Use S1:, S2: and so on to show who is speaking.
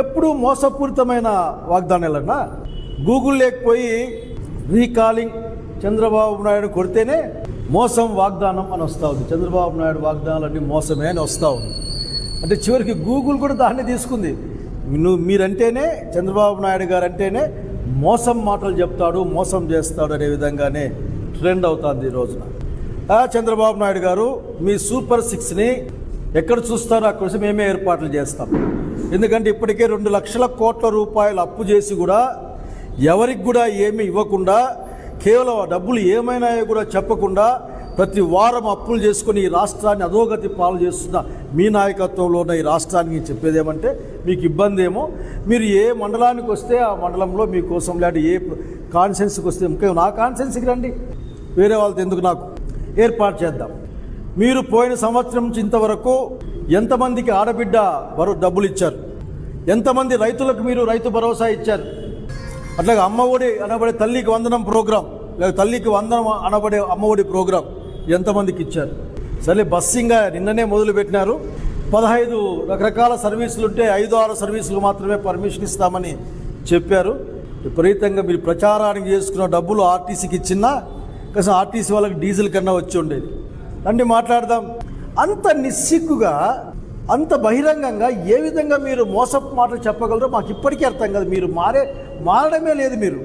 S1: ఎప్పుడూ మోసపూరితమైన వాగ్దానాలన్నా గూగుల్ లేకపోయి రీకాలింగ్ చంద్రబాబు నాయుడు కొడితేనే మోసం వాగ్దానం అని వస్తూ ఉంది. చంద్రబాబు నాయుడు వాగ్దానాలన్నీ మోసమే అని వస్తూ ఉంది. అంటే చివరికి గూగుల్ కూడా దాన్ని తీసుకుంది. నువ్వు మీరంటేనే చంద్రబాబు నాయుడు గారు అంటేనే మోసం మాటలు చెప్తాడు మోసం చేస్తాడు అనే విధంగానే ట్రెండ్ అవుతుంది ఈ రోజున. చంద్రబాబు నాయుడు గారు మీ సూపర్ సిక్స్ని ఎక్కడ చూస్తారో అక్కడ మేమే ఏర్పాట్లు చేస్తాం. ఎందుకంటే ఇప్పటికే రెండు లక్షల కోట్ల రూపాయలు అప్పు చేసి కూడా ఎవరికి కూడా ఏమీ ఇవ్వకుండా కేవలం ఆ డబ్బులు ఏమైనాయో కూడా చెప్పకుండా ప్రతి వారం అప్పులు చేసుకుని ఈ రాష్ట్రాన్ని అధోగతి పాలు చేస్తున్న మీ నాయకత్వంలో ఉన్న ఈ రాష్ట్రానికి చెప్పేది ఏమంటే మీకు ఇబ్బంది ఏమో మీరు ఏ మండలానికి వస్తే ఆ మండలంలో మీకోసం లేదా ఏ కాన్సెన్స్కి వస్తే ముఖ్యంగా నా కాన్సెన్స్కి రండి. వేరే వాళ్ళతో ఎందుకు నాకు? ఏర్పాటు చేద్దాం. మీరు పోయిన సంవత్సరం నుంచి ఇంతవరకు ఎంతమందికి ఆడబిడ్డ వారు డబ్బులు ఇచ్చారు? ఎంతమంది రైతులకు మీరు రైతు భరోసా ఇచ్చారు? అట్లాగే అమ్మఒడి అనబడే తల్లికి వందనం ప్రోగ్రాం లేదా తల్లికి వందనం అనబడే అమ్మఒడి ప్రోగ్రాం ఎంతమందికి ఇచ్చారు? సరే బస్సింగ్ నిన్ననే మొదలుపెట్టినారు. పదహైదు రకరకాల సర్వీసులు ఉంటే ఐదు ఆరు సర్వీసులు మాత్రమే పర్మిషన్ ఇస్తామని చెప్పారు. విపరీతంగా మీరు ప్రచారానికి చేసుకున్న డబ్బులు ఆర్టీసీకి ఇచ్చినా కనీసం ఆర్టీసీ వాళ్ళకి డీజిల్ కన్నా వచ్చి ఉండేది. రండి మాట్లాడదాం. అంత నిస్సిగ్గుగా అంత బహిరంగంగా ఏ విధంగా మీరు మోసపు మాటలు చెప్పగలరో మాకు ఇప్పటికీ అర్థం కాదు. మీరు మారే మారడమే లేదు మీరు.